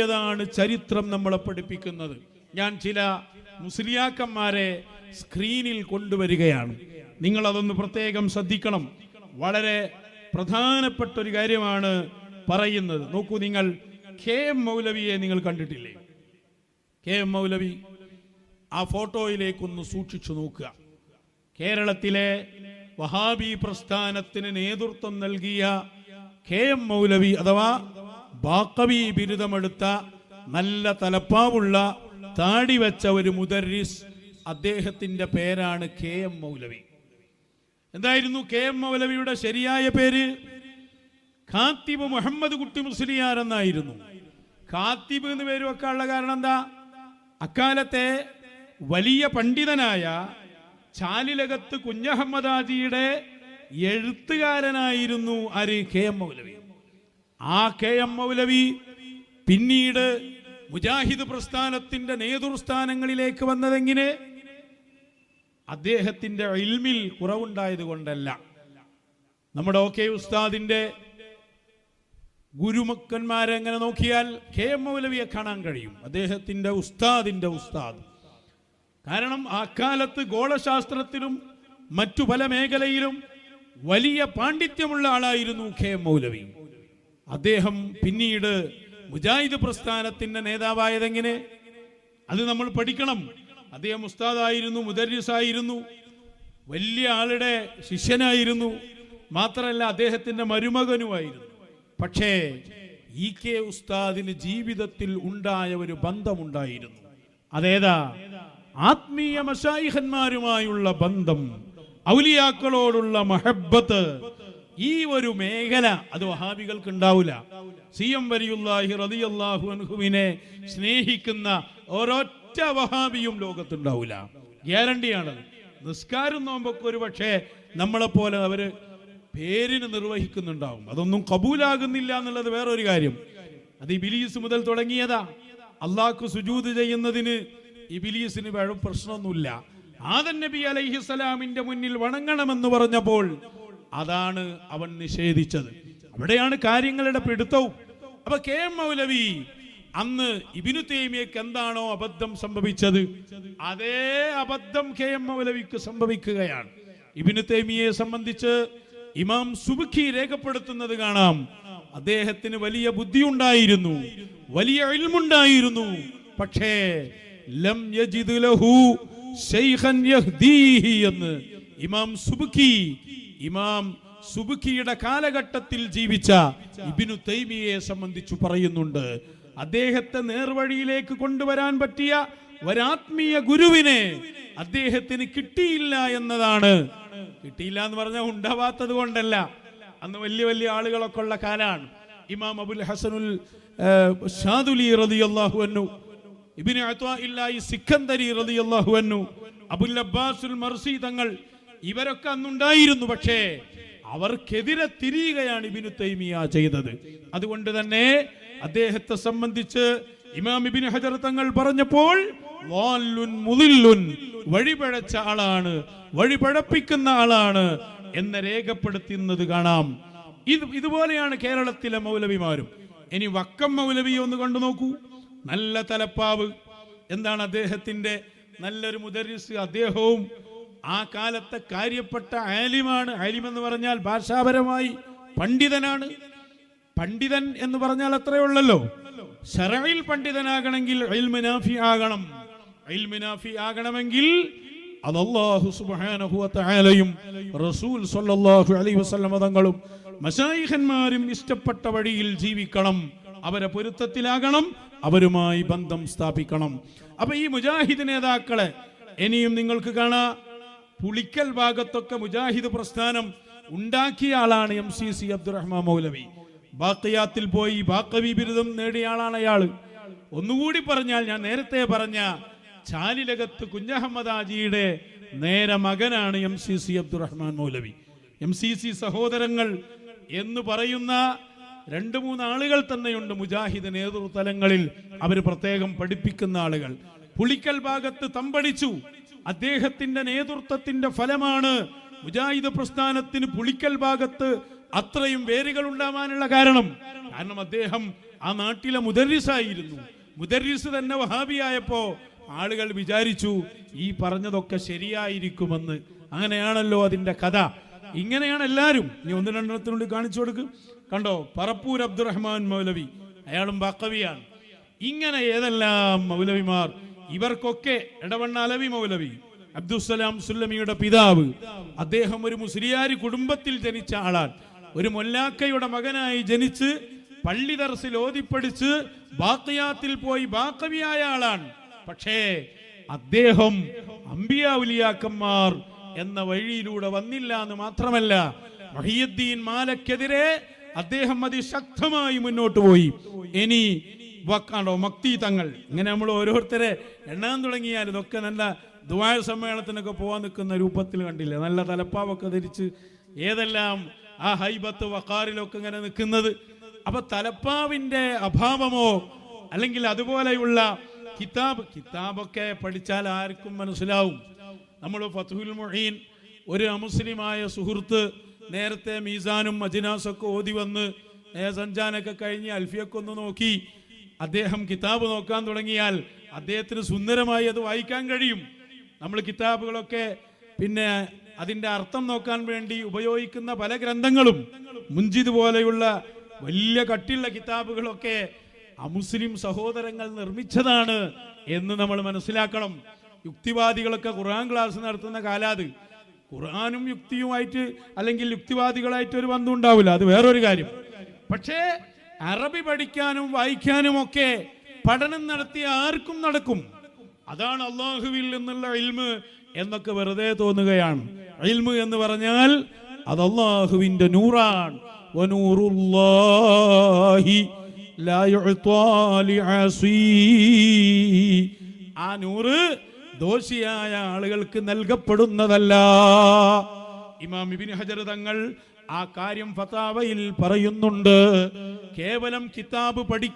ഏതാണ് ചരിത്രം നമ്മളെ പഠിപ്പിക്കുന്നത്? ഞാൻ ചില മുസ്ലിയാക്കന്മാരെ സ്ക്രീനിൽ കൊണ്ടുവരികയാണ്. നിങ്ങൾ അതൊന്ന് പ്രത്യേകം ശ്രദ്ധിക്കണം. വളരെ പ്രധാനപ്പെട്ട ഒരു കാര്യമാണ് പറയുന്നത്. നോക്കൂ നിങ്ങൾ കെ എം മൗലവിയെ നിങ്ങൾ കണ്ടിട്ടില്ലേ? കെ എം മൗലവി ആ ഫോട്ടോയിലേക്കൊന്ന് സൂക്ഷിച്ചു നോക്കുക. കേരളത്തിലെ വഹാബി പ്രസ്ഥാനത്തിന് നേതൃത്വം നൽകിയ കെ എം മൗലവി അഥവാ ബാക്കവി ബിരുദമെടുത്ത നല്ല തലപ്പാവുള്ള താടി വെച്ച ഒരു മുദരിസ് അദ്ദേഹത്തിന്റെ പേരാണ് കെ എം മൗലവി. എന്തായിരുന്നു കെ എം മൗലവിയുടെ ശരിയായ പേര്? ഖാത്തിബ് മുഹമ്മദ് കുട്ടി മുസ്ലിയാർ എന്നായിരുന്നു. ഖാത്തിബ് എന്ന് പേര് വെക്കാനുള്ള കാരണം എന്താ? അക്കാലത്തെ വലിയ പണ്ഡിതനായ ചാലിലകത്ത് കുഞ്ഞഹമ്മദാജിയുടെ എഴുത്തുകാരനായിരുന്നു ആര്? K M Moulavi. ആ കെ എം മൗലവി പിന്നീട് മുജാഹിദ് പ്രസ്ഥാനത്തിന്റെ നേതൃസ്ഥാനങ്ങളിലേക്ക് വന്നതെങ്ങനെ? അദ്ദേഹത്തിന്റെ ഇൽമിൽ കുറവുണ്ടായത് കൊണ്ടല്ല. നമ്മുടെ ഒ കെ ഉസ്താദിന്റെ ഗുരുമക്കന്മാരെ എങ്ങനെ നോക്കിയാൽ കെ എം മൗലവിയെ കാണാൻ കഴിയും. അദ്ദേഹത്തിന്റെ ഉസ്താദിന്റെ ഉസ്താദ്. കാരണം ആ കാലത്ത് ഗോളശാസ്ത്രത്തിലും മറ്റു പല മേഖലയിലും വലിയ പാണ്ഡിത്യമുള്ള ആളായിരുന്നു കെ എം മൗലവി. അദ്ദേഹം പിന്നീട് മുജാഹിദ് പ്രസ്ഥാനത്തിന്റെ നേതാവായതെങ്ങനെ? അത് നമ്മൾ പഠിക്കണം. അദ്ദേഹം ഉസ്താദായിരുന്നു മുദരിസായിരുന്നു വലിയ ആളുടെ ശിഷ്യനായിരുന്നു മാത്രമല്ല അദ്ദേഹത്തിന്റെ മരുമകനുമായിരുന്നു. പക്ഷേ ഇ കെ ഉസ്താദിന് ജീവിതത്തിൽ ഉണ്ടായ ഒരു ബന്ധമുണ്ടായിരുന്നു. അതേതാ? ആത്മീയ മഷായിഹന്മാരുമായുള്ള ബന്ധം ഔലിയാക്കളോടുള്ള മഹബത്ത് ഈ ഒരു മേഖല അത് വഹാബികൾക്ക് ഉണ്ടാവില്ല സി എം റളിയല്ലാഹു അൻഹുവിനെ സ്നേഹിക്കുന്ന ഒരൊറ്റ വഹാബിയും ലോകത്തുണ്ടാവില്ല ഗ്യാരണ്ടിയാണ് നിസ്കാരം നോമ്പൊക്കെ ഒരു പക്ഷേ നമ്മളെപ്പോലെ അവർ പേരിന് നിർവഹിക്കുന്നുണ്ടാവും. അതൊന്നും കബൂലാകുന്നില്ല എന്നുള്ളത് വേറൊരു കാര്യം. അത് ഇബിലീസ് മുതൽ തുടങ്ങിയതാ. അള്ളാഹ്ക്ക് സുജൂത് ചെയ്യുന്നതിന് ഇബിലീസിന് വേണം പ്രശ്നമൊന്നുമില്ല. ആദൻ നബി അലൈഹിസ്സലാമിന്റെ മുന്നിൽ വണങ്ങണമെന്ന് പറഞ്ഞപ്പോൾ അതാണ് അവൻ നിഷേധിച്ചത്. അവിടെയാണ് കാര്യങ്ങളുടെ പിടുത്തവും. അപ്പൊ കെ എം മൗലവി അന്ന് ഇബിനു തേമിയക്ക് എന്താണോ അബദ്ധം സംഭവിച്ചത്? അതേ അബദ്ധം കെ എം മൗലവിക്ക് സംഭവിക്കുകയാണ്. ഇബിനു തേമിയെ സംബന്ധിച്ച് ഇമാം സുബുഖി രേഖപ്പെടുത്തുന്നത് കാണാം. അദ്ദേഹത്തിന് വലിയ ബുദ്ധി ഉണ്ടായിരുന്നു വലിയ അഴിമുണ്ടായിരുന്നു പക്ഷേ ലം യജിദ് ലഹു യഹ്ദീഹി എന്ന് ഇമാം സുബുഖി ഇമാം സുബുഖിയുടെ കാലഘട്ടത്തിൽ ജീവിച്ച ഇബിനു തൈമിയെ സംബന്ധിച്ചു പറയുന്നുണ്ട്. അദ്ദേഹത്തെ നേർവഴിയിലേക്ക് കൊണ്ടുവരാൻ പറ്റിയ ഒരാത്മീയ ഗുരുവിനെ അദ്ദേഹത്തിന് കിട്ടിയില്ല എന്നതാണ്. കിട്ടിയില്ല എന്ന് പറഞ്ഞാൽ ഉണ്ടാവാത്തത് കൊണ്ടല്ല. അന്ന് വലിയ വലിയ ആളുകളൊക്കെ ഉള്ള കാലാണ്. ഇമാം അബുൽ ഹസനുൽ ഷാദുലി റളിയല്ലാഹു അൻഹു ഇബ്നു അത്വാഇല്ലാഹി സിക്കന്ദരി റളിയല്ലാഹു അൻഹു അബുൽ അബ്ബാസുൽ മർസി തങ്ങൾ ഇവരൊക്കെ അന്നുണ്ടായിരുന്നു പക്ഷേ അവർക്കെതിരെ തിരിയുകയാണ് ഇബിനു തൈമിയ ചെയ്തത്. അതുകൊണ്ട് തന്നെ അദ്ദേഹത്തെ സംബന്ധിച്ച് ഇമാം ഇബിൻ ഹജർ തങ്ങൾ പറഞ്ഞപ്പോൾ വഴിപഴച്ച ആളാണ് വഴിപഴപ്പിക്കുന്ന ആളാണ് എന്ന് രേഖപ്പെടുത്തുന്നത് കാണാം. ഇത് ഇതുപോലെയാണ് കേരളത്തിലെ മൗലവിമാരും. ഇനി വക്കം മൗലവി ഒന്ന് കണ്ടു നോക്കൂ. നല്ല തലപ്പാവ്. എന്താണ് അദ്ദേഹത്തിന്റെ നല്ലൊരു മുദരിസ് അദ്ദേഹവും ആ കാലത്തെ കാര്യപ്പെട്ട ആലിമാണ്. ആലിം എന്ന് പറഞ്ഞാൽ ഭാഷാപരമായി പണ്ഡിതനാണ്. പണ്ഡിതൻ എന്ന് പറഞ്ഞാൽ അത്രയേ ഉള്ളല്ലോ. ഷറയിൽ പണ്ഡിതനാകണമെങ്കിൽ അയിൽമിനാഫി ആകണം. അയിൽമിനാഫി ആകണമെങ്കിൽ അത് വ തആലയും റസൂൽ സ്വല്ലല്ലാഹു അലൈഹി വസല്ലം തങ്ങളും മശായിഖന്മാരും ഇഷ്ടപ്പെട്ട വഴിയിൽ ജീവിക്കണം. അവരെ പൊരുത്തത്തിലാകണം. അവരുമായി ബന്ധം സ്ഥാപിക്കണം. അപ്പൊ ഈ മുജാഹിദ് നേതാക്കളെ ഇനിയും നിങ്ങൾക്ക് കാണാ. പുളിക്കൽ ഭാഗത്തൊക്കെ മുജാഹിദ് പ്രസ്ഥാനം ഉണ്ടാക്കിയ ആളാണ് M C C Abdurahman Moulavi. ബാക്കയാത്തിൽ പോയി ബാക്കവി ബിരുദം നേടിയ ആളാണ് അയാൾ ഒന്നുകൂടി പറഞ്ഞാൽ ഞാൻ നേരത്തെ പറഞ്ഞ ചാലിലകത്ത് കുഞ്ഞഹമ്മദ് ആജിയുടെ നേരെ മകനാണ് M C C Abdurahman Moulavi. M C C സഹോദരങ്ങൾ എന്ന് പറയുന്ന രണ്ട് മൂന്ന് ആളുകൾ തന്നെയുണ്ട് മുജാഹിദ് നേതൃതലങ്ങളിൽ അവർ പ്രത്യേകം പഠിപ്പിക്കുന്ന ആളുകൾ. പുളിക്കൽ ഭാഗത്ത് തമ്പടിച്ചു. അദ്ദേഹത്തിന്റെ നേതൃത്വത്തിന്റെ ഫലമാണ് മുജാഹിദ് പ്രസ്ഥാനത്തിന് പുളിക്കൽ ഭാഗത്ത് അത്രയും വേരുകൾ ഉണ്ടാവാനുള്ള കാരണം. കാരണം അദ്ദേഹം ആ നാട്ടിലെ മുദരിസായിരുന്നു. മുദരിസ് തന്നെ വഹാബിയായപ്പോ ആളുകൾ വിചാരിച്ചു ഈ പറഞ്ഞതൊക്കെ ശരിയായിരിക്കുമെന്ന്. അങ്ങനെയാണല്ലോ അതിന്റെ കഥ. ഇങ്ങനെയാണ് എല്ലാവരും ഇനി ഒന്ന് രണ്ടെണ്ണത്തിനുള്ളിൽ കാണിച്ചു കൊടുക്കും. കണ്ടോ പറപ്പൂർ അബ്ദുറഹ്മാൻ മൗലവി അയാളും ബാക്കവിയാണ് ഇങ്ങനെ ഏതെല്ലാം മൗലവിമാർ ഇവർക്കൊക്കെ ഇടവണ്ണ അലവി മൗലവി. അബ്ദുസലാം സുല്ലമിയുടെ പിതാവ്. അദ്ദേഹം ഒരു മുസ്ലിയാരി കുടുംബത്തിൽ ജനിച്ച ആളാണ്. ഒരു മൊല്ലാക്കയുടെ മകനായി ജനിച്ച് പള്ളി ദർസിൽ ഓതിപ്പടിച്ച് ബാക്കിയാത്തിൽ പോയി ബാക്കവിയായ ആളാണ്. പക്ഷേ അദ്ദേഹം അമ്പിയാവുലിയാക്കന്മാർ എന്ന വഴിയിലൂടെ വന്നില്ല എന്ന് മാത്രമല്ല മഹിയുദ്ദീൻ മാലക്കെതിരെ അദ്ദേഹം അതിശക്തമായി മുന്നോട്ട് പോയി. ഇനി വക്കാണ്ടോ? മക്തി തങ്ങൾ ഇങ്ങനെ നമ്മൾ ഓരോരുത്തരെ എണ്ണാൻ തുടങ്ങിയാൽ ഇതൊക്കെ നല്ല ദുബായ സമ്മേളനത്തിനൊക്കെ പോകാൻ നിൽക്കുന്ന രൂപത്തിൽ കണ്ടില്ലേ? നല്ല തലപ്പാവൊക്കെ ധരിച്ച് ഏതെല്ലാം ആ ഹൈബത്ത് വക്കാറിലൊക്കെ ഇങ്ങനെ നിൽക്കുന്നത്. അപ്പൊ തലപ്പാവിന്റെ അഭാവമോ? അല്ലെങ്കിൽ അതുപോലെയുള്ള കിതാബ്? കിതാബൊക്കെ പഠിച്ചാൽ ആർക്കും മനസ്സിലാവും. നമ്മൾ ഫത്തുൽ മൊഹീൻ ഒരു അമുസ്ലിമായ സുഹൃത്ത് നേരത്തെ മീസാനും മജിനാസൊക്കെ ഓതി വന്ന് സഞ്ചാനൊക്കെ കഴിഞ്ഞ് അൽഫിയൊക്കെ ഒന്ന് നോക്കി. അദ്ദേഹം കിതാബ് നോക്കാൻ തുടങ്ങിയാൽ അദ്ദേഹത്തിന് സുന്ദരമായി അത് വായിക്കാൻ കഴിയും. നമ്മൾ കിതാബുകളൊക്കെ പിന്നെ അതിന്റെ അർത്ഥം നോക്കാൻ വേണ്ടി ഉപയോഗിക്കുന്ന പല ഗ്രന്ഥങ്ങളും മുഞ്ചിത് പോലെയുള്ള വലിയ കട്ടിയുള്ള കിതാബുകളൊക്കെ അമുസ്ലിം സഹോദരങ്ങൾ നിർമ്മിച്ചതാണ് എന്ന് നമ്മൾ മനസ്സിലാക്കണം. യുക്തിവാദികളൊക്കെ ഖുർആൻ ക്ലാസ് നടത്തുന്ന കാലാത് ഖുർആാനും യുക്തിയുമായിട്ട് അല്ലെങ്കിൽ യുക്തിവാദികളായിട്ട് ഒരു ബന്ധം ഉണ്ടാവില്ല. അത് വേറൊരു കാര്യം. പക്ഷേ അറബി പഠിക്കാനും വായിക്കാനും ഒക്കെ പഠനം നടത്തിയ ആർക്കും നടക്കും. അതാണ് അള്ളാഹുവിൽ നിന്നുള്ള ഇൽമ് എന്നൊക്കെ വെറുതെ തോന്നുകയാണ്. ഇൽമ് എന്ന് പറഞ്ഞാൽ അത് അള്ളാഹുവിന്റെ നൂറാണ്. ആ നൂറ് ദോഷിയായ ആളുകൾക്ക് നൽകപ്പെടുന്നതല്ല. ഇമാം ഇബിൻ ഹജർ തങ്ങൾ ആ കാര്യം ഫതാവയിൽ പറയുന്നുണ്ട്. കേവലം കിതാബ് പഠിക്ക